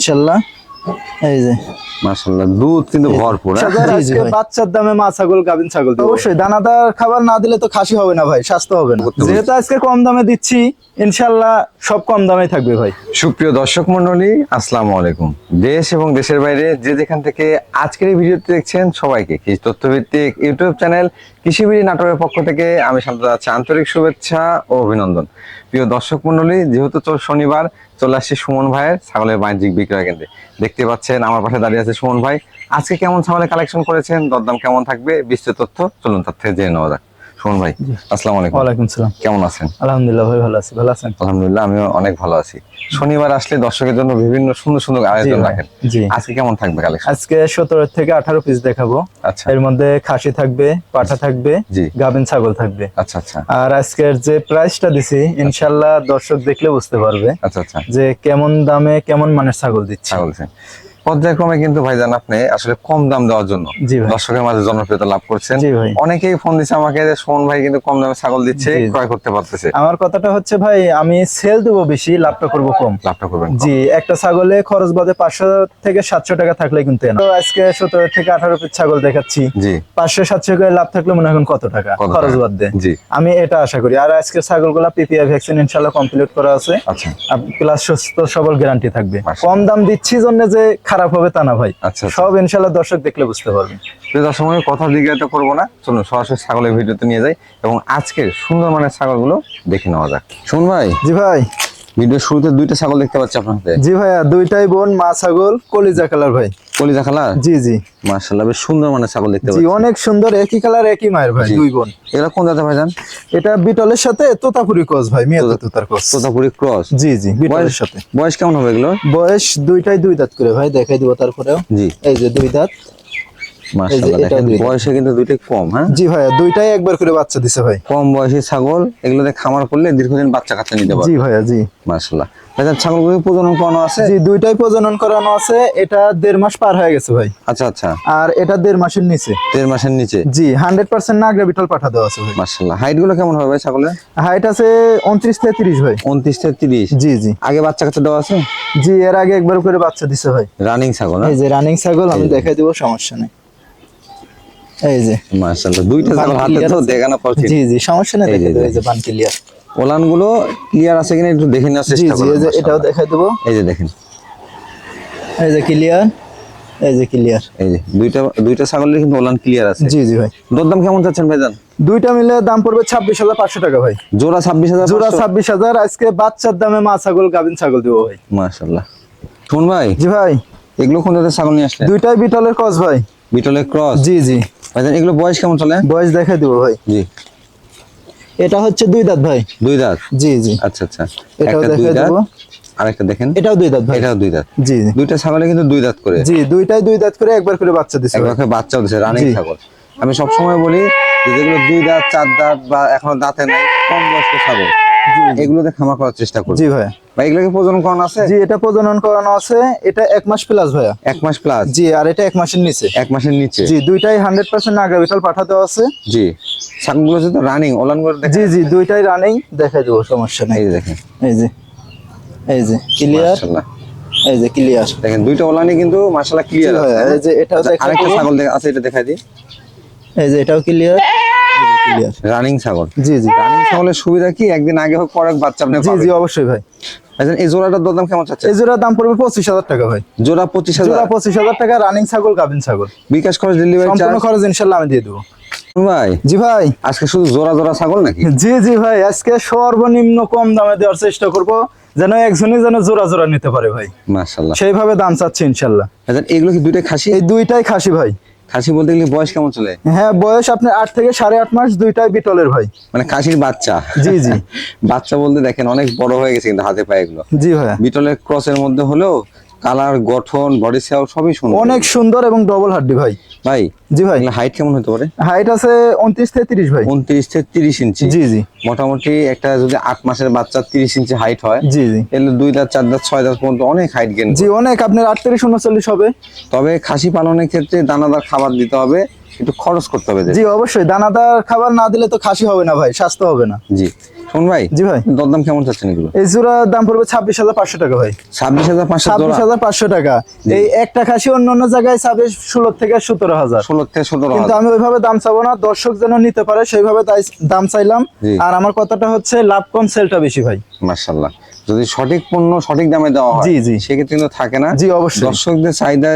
ইনশাল্লাহ এই যে। মাশাআল্লাহ দুধ কিন্তু ভরপুর হ্যাঁ? জি, জি আজকে বাচ্চার দামে মা ছাগল গাভিন ছাগল অবশ্যই দানাদার খাবার না দিলে তো খাসি হবে না ভাই স্বাস্থ্য হবে না। যেহেতু আজকে কম দামে দিচ্ছি ইনশাল্লাহ সব কম দামে থাকবে ভাই। সুপ্রিয় দর্শক মন্ডলী আসসালামু আলাইকুম। দেশ এবং দেশের বাইরে যে যেখান থেকে আজকের এই ভিডিওটি দেখছেন সবাইকে কৃষি তথ্যভিত্তিক ইউটিউব চ্যানেল কৃষিবিড়ি নাটকের পক্ষ থেকে আমি শান্ত যাচ্ছি। আন্তরিক শুভেচ্ছা ও অভিনন্দন। প্রিয় দর্শক মন্ডলী যেহেতু চল শনিবার, চলে আসছি সুমন ভাইয়ের ছাগলের বাণিজ্যিক বিক্রয় কেন্দ্রে। দেখতে পাচ্ছেন আমার পাশে দাঁড়িয়ে আছে সুমন ভাই। আজকে কেমন ছাগলের কালেকশন করেছেন? দরদাম কেমন থাকবে? বিস্তৃত তথ্য চলুন তার থেকে জেনে নেওয়া যাক। সুমন ভাই আসসালামু আলাইকুম। ওয়ালাইকুম সালাম। কেমন আছেন? আলহামদুলিল্লাহ ভাই ভালো আছি। ভালো আছেন? আলহামদুলিল্লাহ আমিও অনেক ভালো আছি। শনিবার আসলে দর্শকের জন্য বিভিন্ন সুন্দর সুন্দর আয়োজন রাখেন। আজকে কেমন থাকবে কালেকশন আজকে সতেরো থেকে আঠারো পিস দেখাবো। আচ্ছা। এর মধ্যে খাসি থাকবে পাঠা থাকবে জি। গাভিন ছাগল থাকবে। আচ্ছা আচ্ছা। আর আজকের যে প্রাইসটা দিছি ইনশাল্লাহ দর্শক দেখলে বুঝতে পারবে আচ্ছা আচ্ছা। যে কেমন দামে কেমন মানের ছাগল দিচ্ছে। ছাগল। পর্যায়ক্রমে কিন্তু ভাইজান আপনি আসলে কম দাম দেওয়ার জন্য দর্শকের মাঝে জনপ্রিয়তা লাভ করছেন। অনেকেই ফোন দিচ্ছে আমাকে যে সোহন ভাই কিন্তু কম দামে ছাগল দিচ্ছে ক্রয় করতে পারতেছে। আমার কথাটা হচ্ছে ভাই আমি সেল দেবো বেশি লাভটা করব কম। লাভটা করবেন জি একটা ছাগলে খরচ বাদে পাঁচশো থেকে সাতশো টাকা থাকলে কিন্তু আজকে সতেরো থেকে আঠারো পিস ছাগল দেখাচ্ছি। জি। পাঁচশো সাতশো করে লাভ থাকলে মনে হয় কত টাকা? খরচ? বাদ। জি। আমি এটা আশা করি। আর আজকের ছাগলগুলা পিপিআই ভ্যাকসিন ইনশাল্লাহ কমপ্লিট করা আছে। আচ্ছা। প্লাস সুস্থ সবল গ্যারান্টি থাকবে। কম দাম দিচ্ছি জন্য যে খারাপ হবে তা না ভাই। আচ্ছা আচ্ছা। সব ইনশাল্লাহ দর্শক দেখলে বুঝতে পারবেন। দর্শক সময় কথা জিজ্ঞাসা করব না। চলুন সরাসরি ছাগলের ভিডিওতে নিয়ে যাই এবং আজকের সুন্দর মানের ছাগলগুলো দেখে নেওয়া যাক। শুন ভাই? জি ভাই। শুরুতে দুইটা ছাগল দেখতে পাচ্ছি আপনার হাতে। জি ভাইয়া দুইটাই বোন মা ছাগল কলিজা কালার ভাই। কলিজা কালার? জি জি। মার্শাল্লাহ বেশ সুন্দর মানের ছাগল দেখতে জি অনেক সুন্দর একই কালার একই মায়ের ভাই দুই বোন। এগুলো কোন জাতের ভাইজান এটা বিটলের সাথে তোতাপুরি ক্রস ভাই মিয়াতে তোতার ক্রস। তোতাপুরি ক্রস? জি জি বিটলের সাথে। বয়স কেমন হবে এগুলো বয়স দুইটাই দুই দাঁত করে ভাই দেখাই দিব তারপরেও। জি। এই যে দুই দাঁত। বয়সে কিন্তু দুইটাই কম হ্যাঁ? জি ভাইয়া দুইটাই একবার করে বাচ্চা দিছে ভাই। কম বয়সী ছাগল এগুলোতে খামার করলে দীর্ঘদিন বাচ্চা কাচ্চা নিতে জি ভাইয়া জি। মার্শাল্লাহ ভাইজান ছাগলগুলো প্রজনন করানো আছে? জি দুইটাই প্রজনন করানো আছে। এটা দেড় মাস পার হয়ে গেছে ভাই। আচ্ছা আচ্ছা। আর এটা দেড় মাসের নিচে। দেড় মাসের নিচে? জি হান্ড্রেড পার্সেন্ট নাগরা বিটল পাঠা দেওয়া আছে ভাই। মার্শাল্লাহ হাইটগুলো কেমন হবে ভাই ছাগলের? হাইট আছে উনত্রিশ থেকে তিরিশ ভাই। থেকে জি জি। আগে বাচ্চা কাচ্চা দেওয়া আছে? জি এর আগে একবার করে বাচ্চা দিছে ভাই। রানিং ছাগল এই যে রানিং ছাগল আমি দেখাই দিব সমস্যা নেই। এই যে। মার্শাল্লাহ দুইটা ছাগল হাতে তো দেখানো জি জি সমস্যা নেই এই যে, দেখে এই এই যে বান ক্লিয়ার ওলানগুলো ক্লিয়ার আছে কিনা একটু দেখে নেওয়ার জি চেষ্টা জি করুন যে এটাও দেখাই দেবো। এই যে দেখেন। এই যে ক্লিয়ার এই যে ক্লিয়ার এই যে দুইটা দুইটা ছাগলের কিন্তু ওলান ক্লিয়ার আছে। জি জি ভাই। দরদাম কেমন চাচ্ছেন ভাইজান? দুইটা মিলে দাম পড়বে ছাব্বিশ হাজার পাঁচশো টাকা ভাই। জোড়া ছাব্বিশ হাজার জোড়া ছাব্বিশ হাজার আজকে বাচ্চার দামে মা ছাগল গাভিন ছাগল দেবো ভাই। মাশাল্লাহ শুন ভাই জি ভাই। এগুলো কোন জাতের ছাগল নিয়ে আসলেন? দুইটাই বিটলের ক্রস ভাই। বিটলের ক্রস জি জি। ভাইজান এগুলো বয়স কেমন চলে? বয়স দেখাই দিব ভাই। জি। এটা হচ্ছে দুই দাঁত ভাই। দুই দাঁত? জি জি। আচ্ছা আচ্ছা। এটাও দেখাই দেবো। আরেকটা দেখেন। এটাও দুই দাঁত ভাই। এটাও দুই দাঁত। জি দুইটা ছাগলে কিন্তু দুই দাঁত করে। জি দুইটাই দুই দাঁত করে একবার করে বাচ্চা দিছে ভাই। একবার করে বাচ্চাও দিচ্ছে রানিং ছাগল। আমি সবসময় বলি যেগুলো দুই দাঁত চার দাঁত বা এখনও দাঁতে নাই কম বয়স্ক ছাগল। এগুলোতে খামা করার চেষ্টা করব। জি ভাইয়া। ভাই এগুলোকে প্রজনন করানো আছে? জি এটা প্রজনন করানো আছে। এটা এক মাস প্লাস ভাইয়া। এক মাস প্লাস জি আর এটা এক মাসের নিচে। এক মাসের নিচে? জি দুইটাই হান্ড্রেড পার্সেন্ট নাগরা বিটল পাঠা আছে। জি। ছাগলগুলো যেহেতু রানিং ওলান করে দেখেন জি জি দুইটাই রানিং দেখাই দেবো সমস্যা নেই। এই দেখেন। এই যে এই যে ক্লিয়ার মাশাআল্লাহ। এই যে ক্লিয়ার দেখেন দুইটা ওলানই কিন্তু মাশাআল্লাহ ক্লিয়ার আছে। এই যে এটাও আচ্ছা, আরেকটা ছাগল আছে এটা দেখাই দিই। এই যে এটাও ক্লিয়ার রানিং ছাগল। জি জি। রানিং ছাগলের সুবিধা কি? একদিন আগে হোক পরে বাচ্চা আপনি জি জি অবশ্যই ভাই। আচ্ছা, এই জোড়াটার দরদাম কেমন চাচ্ছে এই জোড়ার দাম পড়বে পঁচিশ হাজার টাকা ভাই। জোড়া পঁচিশ হাজার। জোড়া পঁচিশ হাজার টাকা রানিং ছাগল গাভিন ছাগল। বিকাশ খরচ ডেলিভারি সম্পূর্ণ খরচ ইনশাল্লাহ আমি দিয়ে দেবো। ভাই। জি ভাই। আজকে শুধু জোড়া জোড়া ছাগল নাকি? জি জি ভাই আজকে সর্বনিম্ন কম দামে দেওয়ার চেষ্টা করব যেন একজনই যেন জোড়া জোড়া নিতে পারে ভাই। মাশাআল্লাহ। সেইভাবে দাম চাচ্ছি ইনশাল্লাহ। এগুলো কি দুইটাই খাসি? এই দুইটাই খাসি ভাই। খাসি বলতে গেলে বয়স কেমন চলে? হ্যাঁ বয়স আপনার আট থেকে সাড়ে আট মাস দুইটাই বিটলের ভাই। মানে খাসির বাচ্চা? জি জি। বাচ্চা বলতে দেখেন অনেক বড় হয়ে গেছে কিন্তু হাতে পায়ে এগুলো। জি ভাই বিটলের ক্রসের মধ্যে হলেও কালার গঠন বডি সেও সবই সুন্দর। অনেক সুন্দর এবং ডবল হাড্ডি ভাই। ভাই জি ভাই। হাইট কেমন হতে পারে? হাইট আছে উনত্রিশ থেকে তিরিশ ভাই। উনত্রিশ থেকে তিরিশ ইঞ্চি। জি জি। মোটামুটি একটা যদি 8 মাসের বাচ্চা তিরিশ ইঞ্চি হাইট হয় জি জি। এলে দুই দাঁত 4 দাঁত 6 দাঁত পর্যন্ত অনেক হাইট গেন জি অনেক আপনার আটত্রিশ উনচল্লিশ হবে। তবে খাসি পালনের ক্ষেত্রে দানাদার খাবার দিতে হবে। একটু খরচ করতে হবে জি অবশ্যই। দানাদার খাবার না দিলে তো খাসি হবে না ভাই স্বাস্থ্য হবে না। জি। শোন ভাই জি ভাই। দরদাম কেমন চাচ্ছেন এগুলো? এই জোড়ার দাম পড়বে ছাব্বিশ হাজার পাঁচশো টাকা ভাই। ছাব্বিশ হাজার পাঁচশো ছাব্বিশ হাজার পাঁচশো টাকা। এই একটা খাসি অন্য অন্য জায়গায় ছাব্বিশ ষোলো থেকে সতেরো হাজার। ষোলো থেকে সতেরো কিন্তু আমি ওইভাবে দাম চাবো না দর্শক যেন নিতে পারে সেইভাবে তাই দাম চাইলাম। আর আমার কথাটা হচ্ছে লাভ কম সেলটা বেশি ভাই। মার্শাল্লাহ যদি সঠিক পণ্য সঠিক দামে দেওয়া হয় জি, জি। সেক্ষেত্রে কিন্তু থাকে না। জি, অবশ্যই। দর্শকদের চাহিদা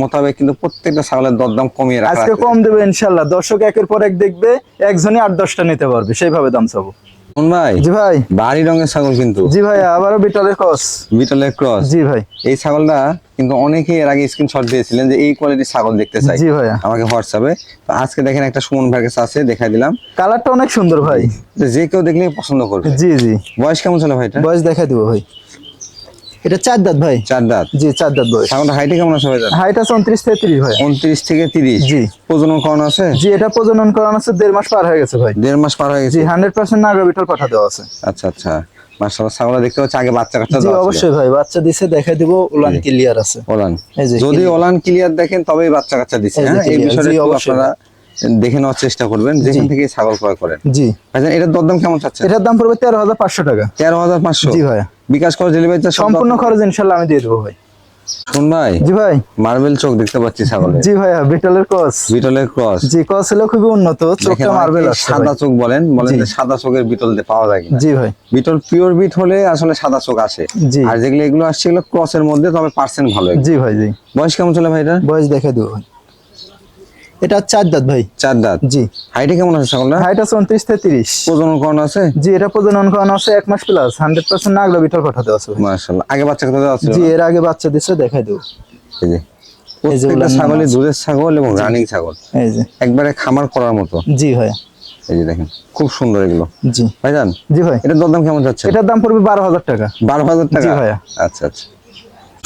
মোতাবেক কিন্তু প্রত্যেকটা ছাগলের দরদাম কমিয়ে রাখা আজকে কম দেবে ইনশাল্লাহ। দর্শক একের পর এক দেখবে একজনই আট দশটা নিতে পারবে। সেইভাবে দাম চাবো। শোন ভাই? জি ভাই। বাড়ি রঙের ছাগল কিন্তু। জি ভাই আবারও বিটলের ক্রস। বিটলের ক্রস। জি ভাই। এই ছাগলটা কিন্তু অনেকেই এর আগে স্ক্রিনশট দিয়েছিলেন যে এই কোয়ালিটির ছাগল দেখতে চাই। জি ভাইয়া। আমাকে হোয়াটসঅ্যাপে। আজকে দেখেন একটা সুমন ভাইয়ের কাছে আছে দেখাই দিলাম। কালারটা অনেক সুন্দর ভাই। যে কেউ দেখলে পছন্দ করবে। জি জি। বয়স কেমন ছিল ভাই বয়স দেখাই দিব ভাই। এটা চার দাঁত ভাই। চার দাঁত। জি চার দাঁত বয়স। ছাগলটা হাইটে কেমন আছে ভাইজান হাইট আছে উনত্রিশ তেত্রিশ ভাই। উনত্রিশ থেকে তিরিশ। জি। প্রজনন করানো আছে? জি এটা প্রজনন করানো আছে দেড় মাস পার হয়ে গেছে ভাই। দেড় মাস পার হয়ে জি গেছে হান্ড্রেড পার্সেন্ট নাগা বিটল পাঠা দেওয়া আছে। আচ্ছা আচ্ছা। মার্শাল্লাহ ছাগল দেখতে পাচ্ছি আগে বাচ্চা কাচ্চা জি অবশ্যই ভাই বাচ্চা দিছে দেখাই দিব উলান ক্লিয়ার আছে। ওলান। যদি ওলান ক্লিয়ার দেখেন তবেই বাচ্চা কাচ্চা দিচ্ছে হ্যাঁ? এই অবশ্যই। আপনারা দেখে নেওয়ার চেষ্টা করবেন যেখান থেকে ছাগল ক্রয় করেন। জি। ভাইজান এটার দরদাম কেমন চাচ্ছেন? এটার দাম পড়বে তেরো হাজার পাঁচশো টাকা। তেরো হাজার পাঁচশো? জি ভাই বিকাশ করে ডেলিভারি সম্পূর্ণ খরচ ইনশাল্লাহ আমি দিয়ে দেবো ভাই। শুন ভাই জি ভাই। মার্বেল চোখ দেখতে পাচ্ছি ছাগলের জি ভাইয়া বিটলের কস বিটলের ক্রস। জি কস হলো খুবই উন্নত চোখটা মার্বেল সাদা চোখ বলেন বলেন যে সাদা চোখের বিটল পাওয়া যায় জি ভাই। বিটল পিওর বিট হলে আসলে সাদা চোখ আসে। জি। আর যেগুলো এগুলো আসছে এগুলো ক্রসের মধ্যে তবে পার্সেন্ট ভালো জি ভাই জি। বয়স কেমন চলে ভাই এটা বয়স দেখে দেবো ভাই। এটা চার দাঁত ভাই। চার দাঁত? জি। হাইটে কেমন আছে ছাগলটা? হাইট আছে উনত্রিশ থেকে তিরিশ। প্রজনন করানো আছে? জি এটা প্রজনন করানো আছে এক মাস প্লাস হান্ড্রেড পার্সেন্ট নাগলা বিটল পাঠাতে আছে ভাই। মাশাআল্লাহ। আগে বাচ্চা কথা ছিল? জি এর আগে বাচ্চা দিচ্ছে দেখাই দেবো। এই যে। প্রত্যেকটা ছাগলই দুধের ছাগল এবং রানিং ছাগল। এই যে। একবারে খামার করার মতো। জি ভাইয়া এই যে দেখেন খুব সুন্দর এগুলো। জি। ভাইজান জি ভাই। এটার দরদাম কেমন যাচ্ছে? এটার দাম পড়বে বারো হাজার টাকা। বারো হাজার টাকা? জি ভাইয়া। আচ্ছা আচ্ছা।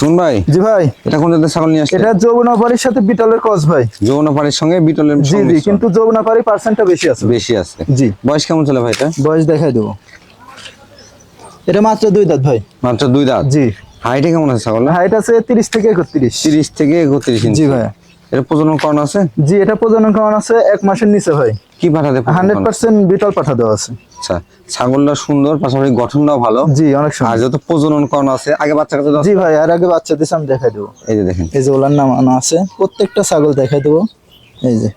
শুন ভাই? জি ভাই। এটা কোন জাতের ছাগল নিয়ে আসছে এটা যৌবনাপাড়ির সাথে বিটলের কস ভাই। যৌনপাড়ির সঙ্গে বিটলের জি জি কিন্তু পার্সেন্টটা বেশি আছে। বেশি আছে। জি। বয়স কেমন চলে ভাই এটা? বয়স দেখাই দেবো। এটা মাত্র দুই দাঁত ভাই। মাত্র দুই দাঁত? জি। হাইটে কেমন আছে ছাগল হাইট আছে তিরিশ থেকে একত্রিশ। তিরিশ থেকে একত্রিশ ইঞ্চি। জি ভাইয়া এটা প্রজনন করানো আছে? জি এটা প্রজনন করানো আছে এক মাসের নিচে ভাই। কি পাঠাতে হান্ড্রেড পার্সেন্ট বিটল পাঠা দেওয়া আছে। আচ্ছা ছাগলটা সুন্দর পাশাপাশি গঠনটাও ভালো। জি অনেক আর সুন্দর যত প্রজনন করানো আছে আগে বাচ্চা কাছে জি ভাই আর আগে বাচ্চা দিছে আমি দেখাই দেবো। এই যে দেখেন। এই যে ওলার নাম আনা আছে প্রত্যেকটা ছাগল দেখাই দেবো। এই যে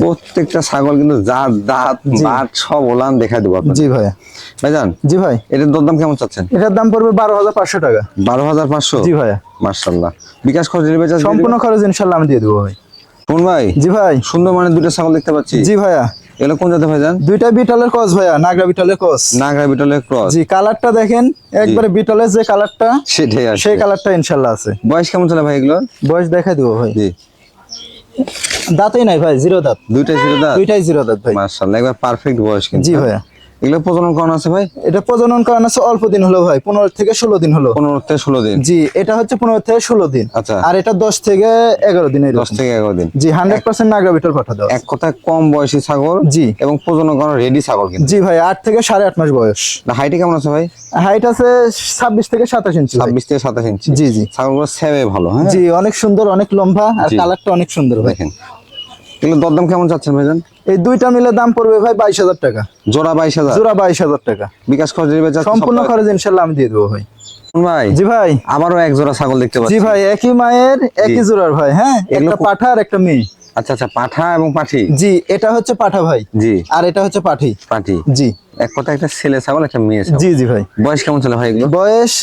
প্রত্যেকটা ছাগল কিন্তু জাত দাঁত। বাট সব ওলান দেখা দেবো জি ভাইয়া ভাইজান জি ভাই। এটার দরদাম কেমন চাচ্ছেন? এটার দাম পড়বে বারো হাজার পাঁচশো টাকা। বারো হাজার পাঁচশো? জি ভাইয়া মার্শাল্লাহ বিকাশ খরচ সম্পূর্ণ খরচ ইনশাল্লাহ আমি দিয়ে দেবো ভাই। কোন ভাই? জি ভাই। সুন্দর মানে দুটো ছাগল দেখতে পাচ্ছি। জি ভাইয়া। এগুলো কোন জাতের ভাইজান? দুইটা বিটলের ক্রস ভাইয়া নাগরা বিটলের ক্রস নাগরা বিটলের ক্রস জি কালারটা দেখেন একবারে বিটলের যে কালারটা সেটাই আছে সেই কালারটা ইনশাল্লাহ আছে। বয়স কেমন চলে ভাই এগুলো বয়স দেখাই দেবো ভাই। জি। দাঁতই নাই ভাই জিরো দাঁত। দুইটা জিরো দাঁত? দুইটাই জিরো দাঁত ভাই। মাশাআল্লাহ একবার পারফেক্ট বয়স কিন্তু। জি ভাইয়া। এগুলো প্রজনন করানো আছে ভাই? এটা প্রজনন করানো আছে অল্প দিন হলো ভাই পনেরো থেকে ষোলো দিন হলো পনেরো থেকে ষোলো দিন। জি এটা হচ্ছে পনেরো থেকে ষোলো দিন। আচ্ছা। আর এটা দশ থেকে এগারো দিন দশ থেকে এগারো দিন। জি হান্ড্রেড পার্সেন্ট নাগরা বিটল পাঠা দেওয়া এক কথায় কম বয়সী ছাগল জি। এবং প্রজনন করানো রেডি ছাগল কিন্তু। জি ভাই আট থেকে সাড়ে আট মাস বয়স। হাইটে কেমন আছে ভাই? হাইট আছে ছাব্বিশ থেকে সাতাশ ইঞ্চি। ছাব্বিশ থেকে সাতাশ ইঞ্চি জি জি। ছাগলগুলো সেবে ভালো হ্যাঁ? জি অনেক সুন্দর অনেক লম্বা আর। কালারটা অনেক সুন্দর ভাই। দেখেন। এগুলো দরদাম কেমন চাচ্ছেন ভাইজান? এই দুইটা মিলে দাম পড়বে ভাই বাইশ হাজার টাকা। জোড়া বাইশ হাজার? জোড়া বাইশ হাজার টাকা। বিকাশ খরচ সম্পূর্ণ খরচ ইনশাল্লাহ আমি দিয়ে দেবো ভাই। ভাই জি ভাই। আমারও এক জোড়া ছাগল দেখতে জি ভাই একই মায়ের একই জোড়ার ভাই হ্যাঁ? একটা পাঠা আর একটা মেয়ে। আচ্ছা আচ্ছা পাঠা এবং পাঠি? জি এটা হচ্ছে পাঠা ভাই। জি। আর এটা হচ্ছে পাঠি। পাঠি। জি। এক কথা একটা ছেলে ছাগল একটা মেয়ে ছাগল। জি জি ভাই। বয়স কেমন চলে ভাই এগুলো? বয়স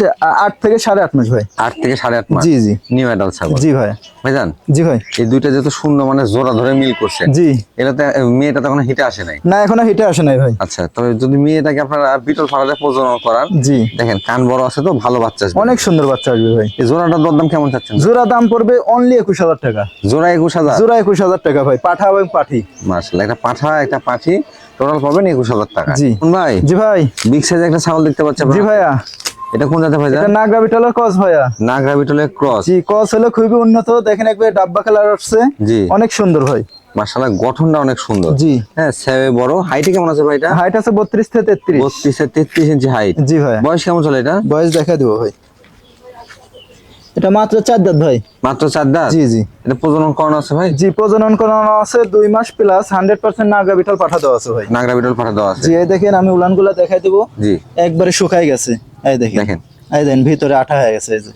আট থেকে সাড়ে আট মাস ভাই। আট থেকে সাড়ে আট মাস? জি জি। নিউ অ্যাডাল্ট ছাগল। জি ভাই। ভাইজান জি ভাই। এই দুইটা যত সুন্দর মানে জোড়া ধরে মিল করছে জি। মেয়েটা তখন হিটে আসে নাই। না এখনও হিটে আসে নাই ভাই। আচ্ছা তবে যদি মেয়েটাকে আপনারা বিটল ফাড়াতে প্রজনন করান জি। দেখেন কান বড় আছে তো ভালো বাচ্চা আসবে। অনেক সুন্দর বাচ্চা আসবে ভাই। এই জোড়াটার দরদাম কেমন চাচ্ছেন? জোড়া দাম পড়বে অনলি একুশ হাজার টাকা। জোড়া একুশ হাজার? জোড়া একুশ হাজার টাকা ভাই পাঠা এবং পাঠি। মার্শাল একটা পাঠা একটা পাঠি টোটাল পাবেন একুশ হাজার টাকা। জি। ভাই? জি ভাই। বিগ সাইজ একটা ছাগল দেখতে পাচ্ছি জি ভাইয়া। এটা কোন জাতের ভাই নাগরা বিটলের কস ভাইয়া। নাগরা বিটলের ক্রস জি কস হলো খুবই উন্নত। দেখেন একবার ডাব্বা কালার আসছে। জি। অনেক সুন্দর ভাই। গঠনটা অনেক সুন্দর। জি। হ্যাঁ সেবে বড়। হাইটে কেমন আছে ভাই এটা হাইট আছে বত্রিশ থেকে ইঞ্চি হাইট জি ভাইয়া। বয়স কেমন চলে এটা? বয়স দেখা দেবো ভাই। এটা মাত্র চার দাঁত ভাই। মাত্র চার দাঁত? জি জি। এটা প্রজনন করানো আছে ভাই? জি প্রজনন করানো আছে দুই মাস প্লাস হান্ড্রেড পার্সেন্ট নাগা বিটল পাঠা দেওয়া আছে ভাই। নাগরা বিটল পাঠা দেওয়া আছে। জি এই দেখেন আমি উলানগুলা দেখাই দেবো। জি। একবারে শুকাই গেছে। এই দেখেন। দেখেন। এই দেখেন ভিতরে আঠা হয়ে গেছে এই যে।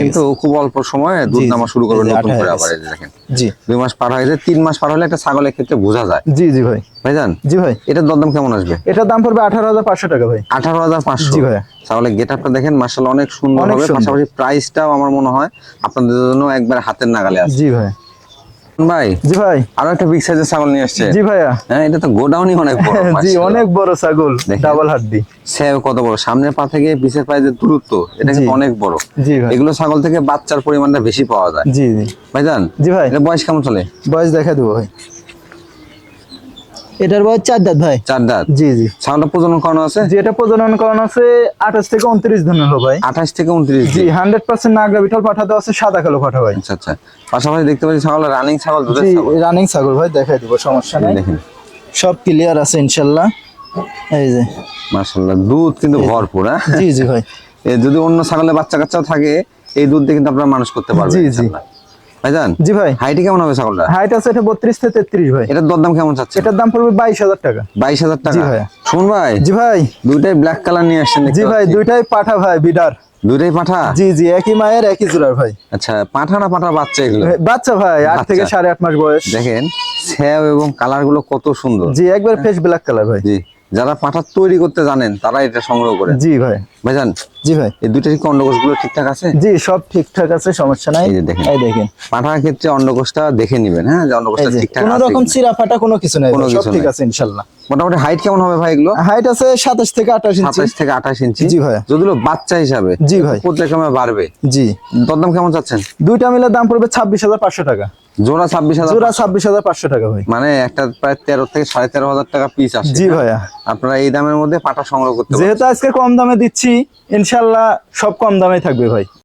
কিন্তু খুব অল্প সময়ে দুধ নামা শুরু করবে নতুন করে আবার দেখেন। জি। দুই মাস পার হয়ে যায় তিন মাস পার হলে একটা ছাগলের ক্ষেত্রে বোঝা যায়। জি জি ভাই। ভাইজান জি ভাই। এটার দরদাম কেমন আসবে? এটার দাম পড়বে আঠারো হাজার পাঁচশো টাকা ভাই। আঠারো হাজার পাঁচশো। জি ভাই ছাগলের গেট আপটা দেখেন মার্শাল অনেক সুন্দর হবে। পাশাপাশি প্রাইসটাও আমার মনে হয় আপনাদের জন্য একবার হাতের নাগালে আছে জি ভাই ভাই জি ভাই। আরও একটা বিগ সাইজের ছাগল নিয়ে আসছে। জি ভাইয়া। হ্যাঁ এটা তো গোডাউনই অনেক বড় জি অনেক বড় ছাগল। ডাবল হাড্ডি। সেও কত বড়? সামনের পা থেকে পিছের পায়ে যে দূরত্ব এটা কিন্তু অনেক বড়। জি ভাই। এগুলো ছাগল থেকে বাচ্চার পরিমাণটা বেশি পাওয়া যায়। জি জি। ভাইজান জি ভাই। এটা বয়স কেমন চলে? বয়স দেখা দেবো ভাই। এটার বয়স চার দাঁত ভাই। চার দাঁত? জি জি। ছাগলটা প্রজনন করানো আছে? জি এটা প্রজনন করানো আছে আঠাশ থেকে উনত্রিশ দিন হলো ভাই। আঠাশ থেকে উনত্রিশ জি হান্ড্রেড পার্সেন্ট নাগরা বিঠল পাঠা দেওয়া আছে সাদা কালো পাঠা ভাই। আচ্ছা আচ্ছা। পাশাপাশি দেখতে পাচ্ছি ছাগল রানিং ছাগল জি রানিং ছাগল ভাই দেখাই দিব সমস্যা নাই। দেখেন। সব ক্লিয়ার আছে ইনশাল্লাহ। এই যে। মাশাআল্লাহ দুধ কিন্তু ভরপুর হ্যাঁ? জি জি ভাই। যদি অন্য ছাগলের বাচ্চা কাচ্চাও থাকে এই দুধ দিয়ে কিন্তু আপনারা মানুষ করতে পারবেন জি, জি। ভাইজান জি ভাই। হাইটি কেমন হবে ছাগলটা? হাইট আছে এটা বত্রিশ থেকে তেত্রিশ ভাই। এটার দরদাম কেমন চাচ্ছে এটার দাম পড়বে বাইশ হাজার টাকা। বাইশ হাজার টাকা? জি ভাইয়া। শুন ভাই জি ভাই। দুইটাই ব্ল্যাক কালার নিয়ে আসছেন জি ভাই দুইটাই পাঠা ভাই বিডার। দুইটাই পাঠা? জি জি একই মায়ের একই জোড়ার ভাই। আচ্ছা পাঠা না পাঠা বাচ্চা এগুলো? বাচ্চা ভাই আট থেকে বাচ্চা। সাড়ে আট মাস বয়স। দেখেন স্যাব এবং কালারগুলো কত সুন্দর। জি একবার ফ্রেশ ব্ল্যাক কালার ভাই। জি। যারা পাঠা তৈরি করতে জানেন তারা এটা সংগ্রহ করে। জি ভাই। ভাইজান জি ভাই। এই দুইটা কি অন্ডকোষগুলো ঠিকঠাক আছে? জি সব ঠিকঠাক আছে সমস্যা নাই। এই যে দেখেন। এই দেখেন। পাঠার ক্ষেত্রে অন্ডকোষটা দেখে নেবেন হ্যাঁ? যে অন্ডকোষটা ঠিকঠাক ঠিকঠাক কোনো রকম। চিরা ফাটা কোনো কিছু নাই সব কিছু ঠিক আছে ইনশাল্লাহ। মোটামুটি হাইট কেমন হবে ভাই এগুলো? হাইট আছে সাতাশ থেকে আঠাশ ইঞ্চি। সাতাশ থেকে আঠাশ ইঞ্চি। জি ভাইয়া। যদিও বাচ্চা হিসাবে জি ভাই। পর্যায়ক্রমে বাড়বে। জি। দরদাম কেমন চাচ্ছেন? দুইটা মিলে দাম পড়বে ছাব্বিশ হাজার পাঁচশো টাকা। জোড়া ছাব্বিশ হাজার জোড়া ছাব্বিশ হাজার পাঁচশো টাকা ভাই। মানে একটা প্রায় তেরো থেকে সাড়ে তেরো হাজার টাকা পিস আসে জি ভাইয়া। আপনারা এই দামের মধ্যে পাটা সংগ্রহ করতে যেহেতু আজকে কম দামে দিচ্ছি ইনশাল্লাহ সব কম দামে থাকবে ভাই।